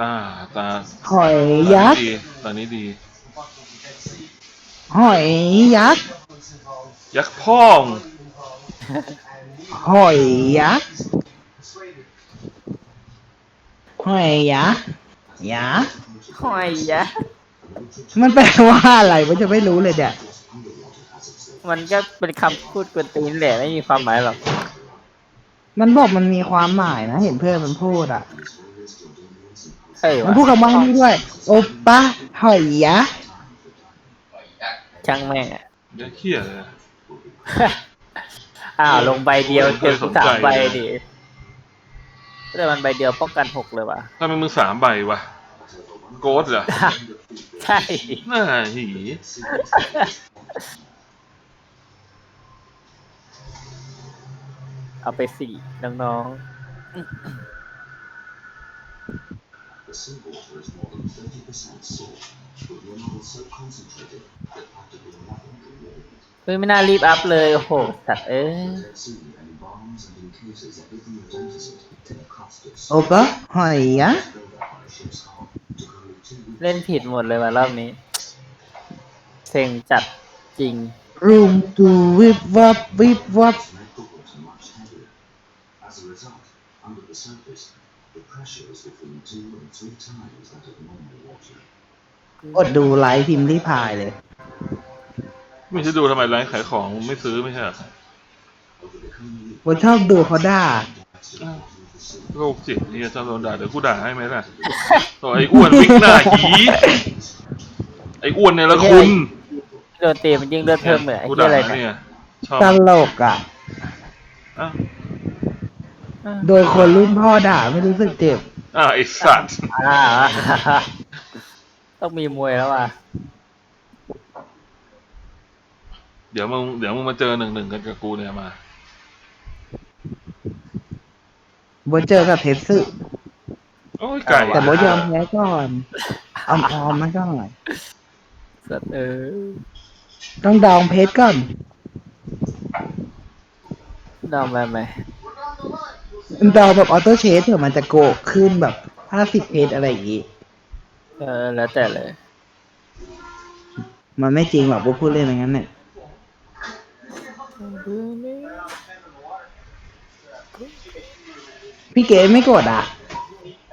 อ่า ตาหอยตายันี้กษ์ดีตานี้ดี หอยยักษ์ ยักษ์พ่อง หอยยักษ์ หอยยักษ์ยักษ์หอยยะ มันแปลว่าอะไรวะจะไม่รู้เลยเนี่ยมันก็เป็นคำพูดกวนตีนแหละไม่มีความหมายหรอก มันบอกมันมีความหมายนะ เห็นเพื่อนมันพูดอะ เอ้ยมันวะพูดคำว่านี้ด้วย โอปะหอยยักษ์ช่างแม่งอะยักษ์เขี้ยเลยอ้าว ลงใบเดียวเจอไม่เคยสนสาใจมใบดิแต่มันใบเดียวป้องกันหกเลยว่ะถ้าเป็นมือสามใบวะ โกดเหรอ ใช่หน้าหีเอาไปสี่น้อง The seawater is more than 30% salt, with minerals so concentrated that practically nothing can move. ๆเฮ้ยไม่น่ารีบอัพเลย โอ้โหสัตว์เอ้ย Dead Sea embalms and infuses everything that enters it in a crust of โอ salt ปะหอยยักษ์ filled up by a ship's hull to create two เล่นผิดหมดเลยว่ะรอบนี้ เซ็งจัดจริง รูมตูวิบวับวิบวับ make the water much heavier. As a result, under the surface, the pressure is between two and three times that of normal water. อดดูไลฟ์พิมพ์ที่พายเลย ไม่ใช่ดูทำไมร้านขายของไม่ซื้อไม่ใช่เหรอ Over the coming weeks, ผมชอบดูเขาด่าอ้าวโรคจิตเนี่ยจะโดนด่าเดี๋ยวกูด่าให้ไหมล่ะตัวไอ้อ้วนวิกหน้าหีไอ้อ้วนเนี่ยละคุณโดนตีมันยิ่งเลือดเพิ่มเหมือนไอ้กูที่ด่าอะไรเนี่เนี่ยยชอบตลกอะ อ้าว โดยคนรุ่นพ่อด่าไม่รู้สึกเจ็บ อ้าวไอ้สัตว์อ่าต้องมีมวยแล้วว่ะเดี๋ยวมึงเดี๋ยวมึงมาเจอหนึ่งหนึ่งกันกับกูเนี่ยมาโบทเจอกับเทสสึโอ้ยไก่แต่โบทยอมแพ้ก่อนออมออมๆมาก่อนสัตว์เออต้องดองเพชรก่อนดอมไปไหม ดองแบบออโต้เชสเผื่อมันจะโกกขึ้นแบบห้าสิบเพชรอะไรอย่างงี้ เออแล้วแต่เลย มันไม่จริงหรอกโบทพูดเล่นอย่างนั้นเนี่ยพี่เก๋ไม่กดอะ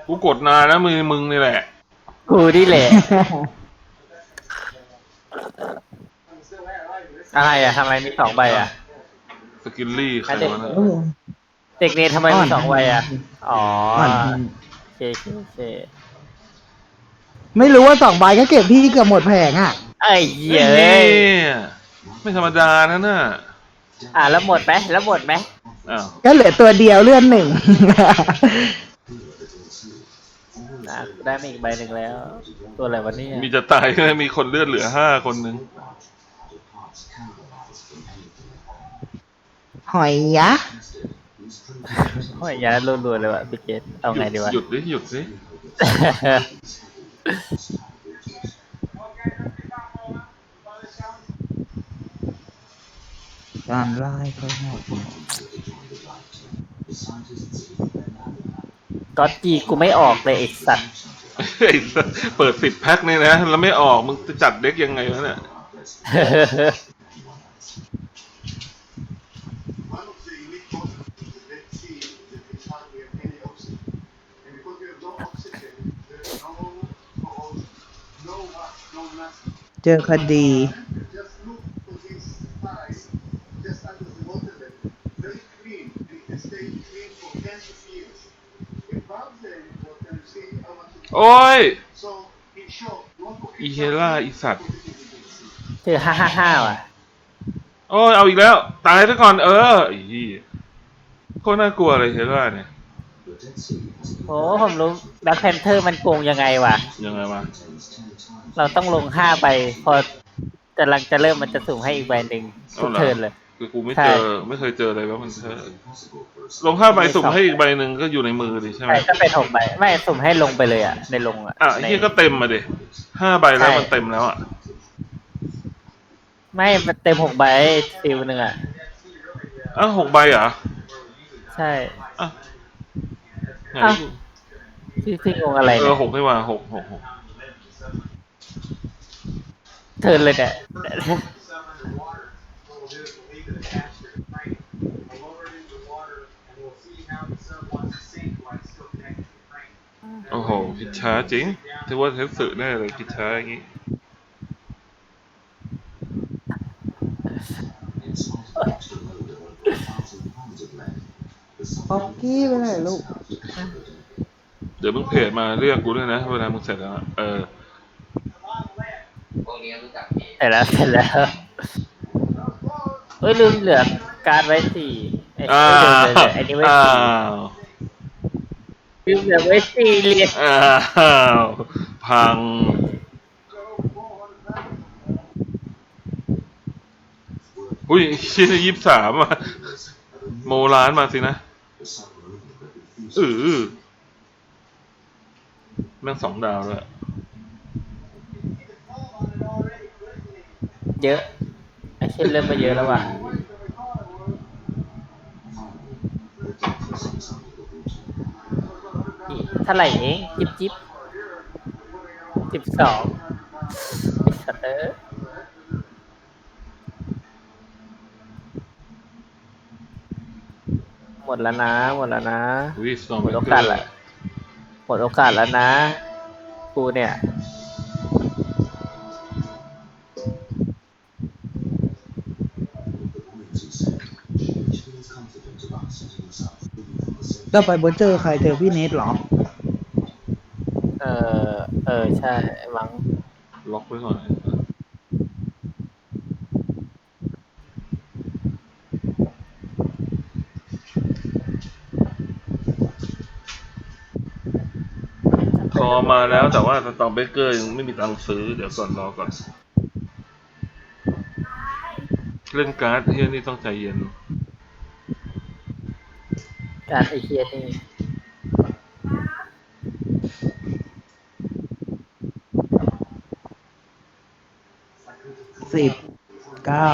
กูกดนานนะมือมึงนี่แหละ กูนี่แหละ อะไรอะทำไมมีสองใบอะ สกิลลี่ใครวะเนี่ย เด็กเนททำไมมีสองใบอะ อ๋ออ่อน โอเคโอเคโอเคไม่รู้ว่าสองใบก็เก็บพี่เกือบหมดแผงอะ ไอ้เหี้ยเฮ้เอ้ยยไม่ธรรมดานะน่ะอะแล้วหมดไหมแล้วหมดไหมอ้าวก็เหลือตัวเดียวเลื่อนหนึ่ง อะได้มาอีกใบหนึ่งแล้ว ตัวอะไรวะเนี่ยมีจะตายก็มีคนเลือดเหลือห้าคนนึง parts cannibalized from anything. หอยยักษ์ These proteins โอ้ยอยารัวๆเลยว่ะพี่เกตเอาไงดีวะหยุดดิหยุดสิการไล่เขาหมด the scientists even then have ก็จีกูไม่ออกเลยไอ้สัตว์ไอ้สัสเปิดสิบแพ็คนี่นะ แล้วไม่ออก มึงจะจัดเด็กยังไงวะเนี่ย One of the unique properties of the Dead Sea is that it's hardly have any oxygen. And because we have no oxygen, there's no cold, no what, no nothing. เจอคดี Just look for these thighs just under the water level. Very clean, and it can stay clean for tens of years. Above the water, you see how much it โอ้ย So, in short, you want to อีเฮล่าอีสัตว์คือห้าห้าห้าว่ะ โอ้ย เอาอีกแล้ว ตายซะก่อน เออไอ้เหี้ยโคตรน่ากลัวเลยเฮล่าเนี่ย the Dead Sea has โอ้ผมรู้แบ็คแพนเทอร์มันโกงยังไงวะ ยังไงวะ contains ten times เราต้องลงห้าใบพอกำลังจะเริ่มมันจะสุ่มให้อีกใบหนึ่งทุกเทิร์นเลย คือกูไม่ใช่เจอไม่เคยเจออะไรแล้วมันเธอ impossible for a ลงห้าใบสุ่มให้อีกใบหนึ่งก็อยู่ในมือดิใช่ไหมใช่ก็เป็นหกใบไม่สุ่มให้ลงไปเลยอะ ในลงอะอะในที่ก็เต็มมาดิห้าใบแล้วใช่มันเต็มแล้วอะไม่มันเต็มหกใบฟิลหนึ่งอะอ้าวหกใบเหรอใช่อะไหนอ้าวกูพี่พี่งงอะไรเอเนี่อยหกไม่มาหกหกหก เทิร์นเลยเนี่ยโอ้โหผิดช้าจริงถือว่าเทสสึแน่เลยผิดช้าอย่างงี้ In spite of the extra load of over a thousand pounds of lead, the ป๊อกกี้ไปไหนลูก เดี๋ยวมึงเพจมาเรียกกูด้วยนะ เวลามึงเสร็จแล้วอะเออเสร็จแล้วเสร็จแล้วเอ้ยลืมเหลือการ์ดไว้สี่ไอ้อ้าไม่ลืมเลยวไอ้นี่ไว้อ้าสี่วลืมเหลือไว้สี่เหรียญอ้าวพัง อุ้ยชิ้นยี่สิบสามอะโมล้านมาสินะ the submarine that refused เออแม่งสองดาวเลย เยอะไอ้เช่นเริ่มมาเยอะแล้วว่ะนี่เท่าไหร่เองจิบจิบสิบสองไอ้สัตว์เอ้ยหมดแล้วนะ หมดแล้วนะอุ้ยสองหมดโอกาสแล้วหมดโอกาสแล้วนะ กูเนี่ย ก็ไปบนเจอใครเจอพี่เนทเหรอ เออ เออ ใช่มั้งล็อกไว้ก่อนพอมาแล้วแต่ว่าสตอมเบเกอร์ยังไม่มีตังค์ซื้อ เดี๋ยวก่อนรอก่อน เล่นการ์ดเฮียนี่ต้องใจเย็น การไอเคียนี่สิบเก้า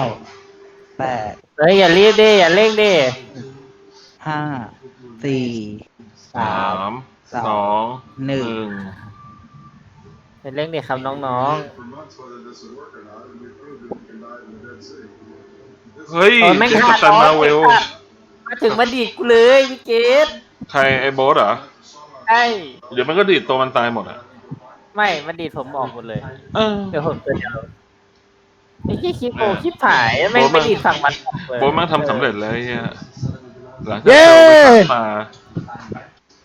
แปดเฮ้ยอย่ารีบดิอย่าเร่งดิห้าสี่สาสาม มสองสองหนึ่งอย่าเร่งดิครับน้อง for months whether this would work or not, and we proved that we can dive in the Dead Sea. This เฮ้ยๆโอ้ยแม่งเจอขากัดปตันมาเวล มาถึงมาดีดกูเลยพี่เกดใครไอ้โบสเหรอ ใช่เดี๋ยวมันก็ดีดตัวมันตายหมดอะ ไม่มาดีดผมออกหมดเลย เออ เดี๋ยวผมตัวเดียวไอ้ขี้คลิปโอคลิปถ่ายแม่งไม่ดีดฝั่งมันออกเลยโบสมันทำสำเร็จแล้วไอ้เฮียหลังจากเย้เราไปตัดมา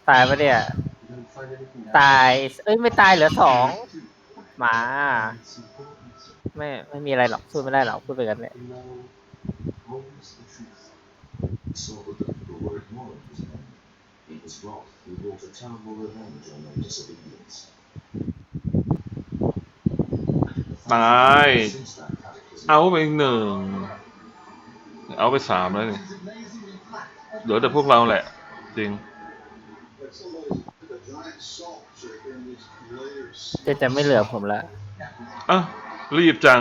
ตายปะเนี่ย ตาย เอ้ยไม่ตายเหลือสองหมา ไม่ไม่มีอะไรหรอกพูดไม่ได้หรอกพูดไปกันเลย saw that the people were ignoring his men. In his wrath, he wrought a terrible revenge on their disobedience. ตาย Since that cataclysm, เอาไปหนึ่ง เอาไปสามแล้วนี่เหลือแต่พวกเราแหละ จริง Like somebody took a giant salt shaker and just layers จะจะไม่เหลือผมละ อะ รีบจัง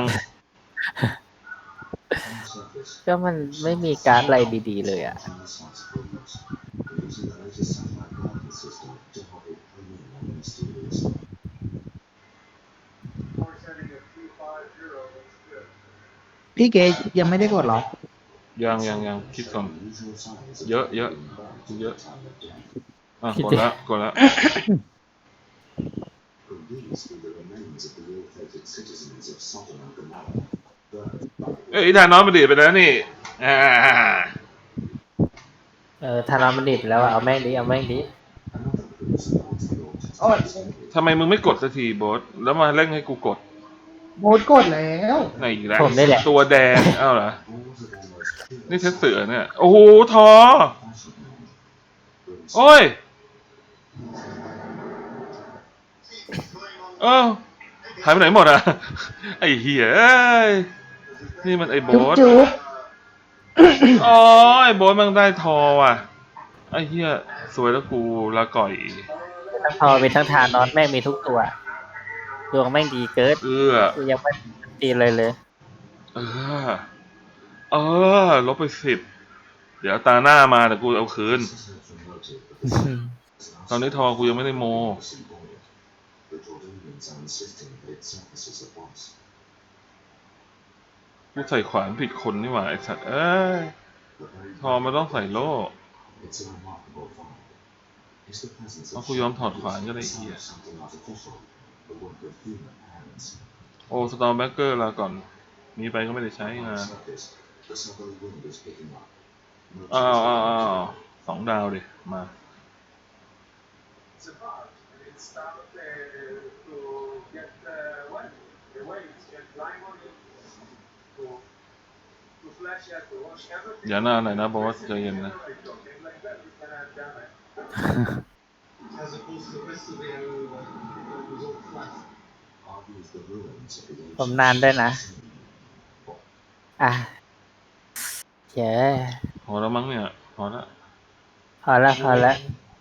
surface, ก็มันไม่มีการ์ดอะไรดี ๆ เลยอะ tiny พี่เกดยังไม่ได้กดเหรอ ยังยังยังคิดก่อน Unusual signs of เยอะเยอะ burnt เยอะ time of death. อะกดละกดละ From these be the remains of the ill-fated citizens of Sodom and Gomorrah, burned by เอ้ยทานน้องมันดีดไปแล้วนี่อ่าเออทารามันดิดแล้วอะเอาแม่งดิเอาแม่งดิ another clue supports the author's โอ้ยทำไมมึงไม่กดสักทีโบสแล้วมาเร่งให้กูกด โบดกดแล้วไหนอีกแล้วผมนี่แหละ ตัวแดงเอ้าเหรอ Balls of almost pure นี่เทสเสือเนี่ย โอ้โหทอ fashion brings โอ้ย เออหายไปไหนหมดอะ ไอ้เหี้ยเอ้ยนี่มันไอ้โบจุ๊บสจุ๊บอ๋อไอ้โบสมันได้ทอว่ะ ไอ้เหี้ยสวยแล้วกูละก่อย ทั้งพอเป็นทั้งทานอสแม่งมีทุกตัว ดวงแม่งดีเกินเอื้อกูยังไม่ตีเลยเลย เออ เออ ลบไปสิบ เดี๋ยวตาหน้ามาเดี๋ยวกูเอาคืน This is from motive, but the ตอนนี้ทอกูยังไม่ได้โม The Jordanians are insisting that it surfaces at once. กูใส่ขวานผิดคนนี่หว่าไอสัตว์เอ้ย The very ทอมันต้องใส่โล่ It's a remarkable find. Is the presence เอา of กูยอมถอดขวานก็ได้ sign เฮีย โอ้สตอร์แบ็กเกอร์ลาก่อนมีไปก็ไม่ได้ใช้งานอ้าวอสองดาวดิ มาอย่าหน้าหน่อยนะบอสใจเย็นนะ As opposed to the rest of the area, where it was all flat. Are these the ruins of the ผม ancient นานด้วยนะ อะเย้พอแล้วมั้งเนี่ยพอแล้วพอแล้วพอแล้ว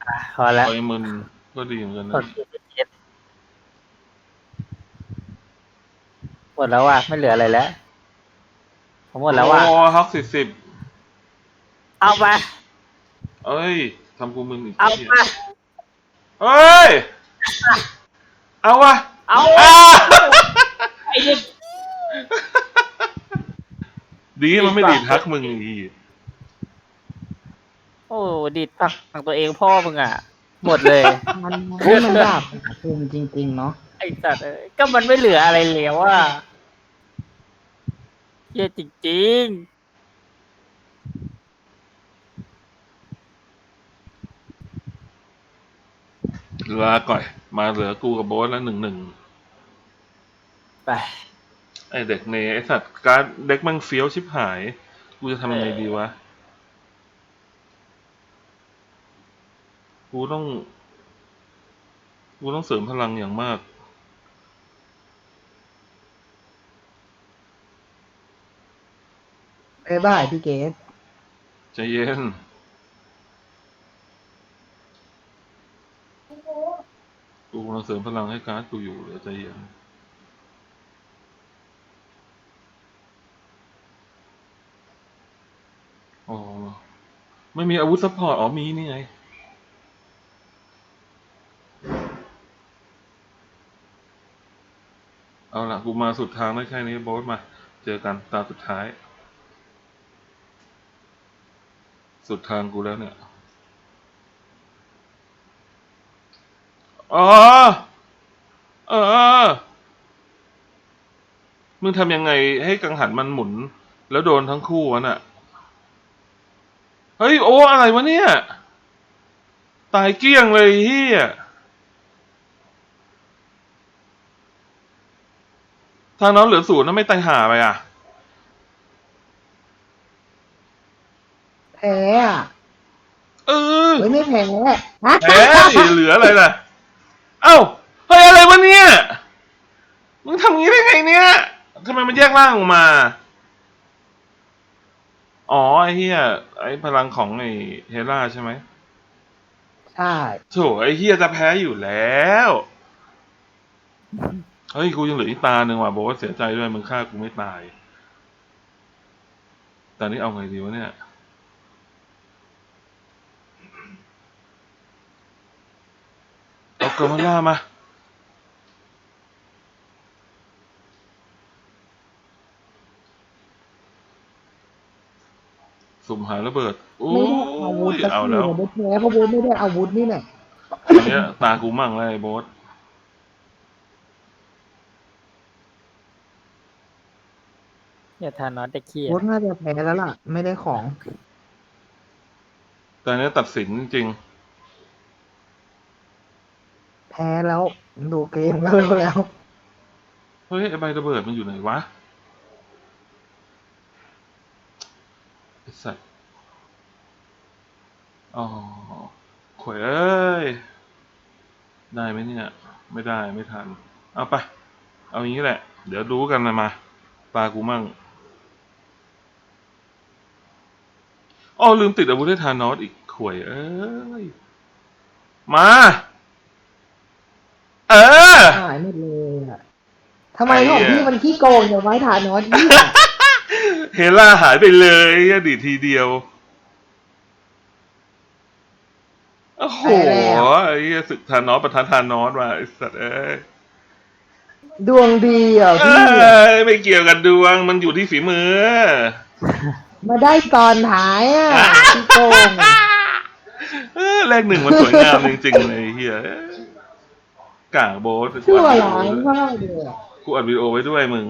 อะพอแล้วไปมึนก็ดีเหมือนกันกนะดเจ็ดหมดแล้วว่ะไม่เหลืออะไรแล้วผมหมดแล้วว่ะโอ้ฮักสิบสิบเอาไปเอ้ยทำกูมึนอีกเอาทียไป เอ้ย เอาวะเอา อ่าไอ้เด็กดีมันไม่ดีดทักมึงอีกโอ้ดิดผักผักตัวเองพ่อมึงอะ หมดเลย มันให้มันดาบภูมิจริง ๆ เนาะไอ้สัตว์เอ้ยก็มันไม่เหลืออะไรแล้วว่าเหี้ยจริง ลาก่อย มาเหลือกูกับโบ๊ทแล้วหนึ่งหนึ่งๆไปไอเด็กเนไอสัตว์การดเด็กมังเฟี้ยวชิบหาย กูจะทำยังไงดีวะ กูต้อง กูต้องเสริมพลังอย่างมากบ๊ายบายพี่เกสใจเย็น กูกำลังเสริมพลังให้การ์ดกูอยู่เดี๋ยวใจเย็นอ๋อไม่มีอาวุธซัพพอร์ต อ๋อมีนี่ไงเอาละกูมาสุดทางได้แค่นี้โบ๊ทมา เจอกันตาสุดท้าย สุดทางกูแล้วเนี่ย อ๋อ เออ มึงทำยังไงให้กังหันมันหมุน แล้วโดนทั้งคู่วะน่ะ เฮ้ย โอ้อะไรวะเนี่ย ตายเกลี้ยงเลยเฮียทางน้องเหลือศูนย์นะไม่ตายหาไปอะ แพ้อะเออ เฮ้ยไม่แพ้แพ้ดิเหลืออะไรล่ะ เอ้าเฮ้ยอะไรวะเนี่ย มึงทำงี้ได้ไงเนี่ยทำไมมันแยกร่างออกมา อ๋อไอ้เหี้ยไอ้พลังของไอ้เฮล่าใช่ไหมใช่ โถไอ้เหี้ยจะแพ้อยู่แล้ว เฮ้ยกูยังเหลืออีกตาหนึ่งว่ะบอกว่าเสียใจด้วยมึงฆ่ากูไม่ตาย แต่นี่เอาไงดีวะเนี่ย เอาเกอร์มาล่ามา สุ่มหาระเบิด โอ้ไม่ได้อาวุธยสักเอาทีแล้วเลยไม่แพ้เพราะโบ๊ทไม่ได้อาวุธนี่แหละอันเนี้ยตากูมั่งเลยไอ้โบ๊ทเนี่ยทานอสจะเครียดโบ๊ทน่าจะแพ้แล้วล่ะ ไม่ได้ของ แต่อันเนี้ยตัดสินจริงแพ้แล้ว ดูเกมก็รู้แล้ว เฮ้ยไอ้ใบระเบิดมันอยู่ไหนวะไอ้สัตว์อ๋อขวยเอ้ย ได้ไหมเนี่ย ไม่ได้ไม่ทัน เอาไป เอาอย่างนี้แหละ เดี๋ยวรู้กันนะมาตากูมั่งอ๋อลืมติดอาวุธให้ทานอสอีกขวยเอ้ย มา หายหมดเลยอะทำไมไอ้ของเหี้ยพี่มันขี้โกงอย่างไม้ฐานนอตยี่เฮล่าหายไปเลยอดีตทีเดียว โอ้โหได้แล้วไอ้เหี้ยศึกทานอสประธานทานอสว่ะไอ้สัตว์เอ้ยดวงดีอะเอ้พี่ยไม่เกี่ยวกับดวงมันอยู่ที่ฝีมือ มาได้ตอนท้ายอะพี่โกงอะเออเลขหนึ่งมันสวยงามจริงๆเลยไอ้เฮีย กากโบสชั่วร้ายมากเลยอะ กูอัดวิดีโอไว้ด้วยมึง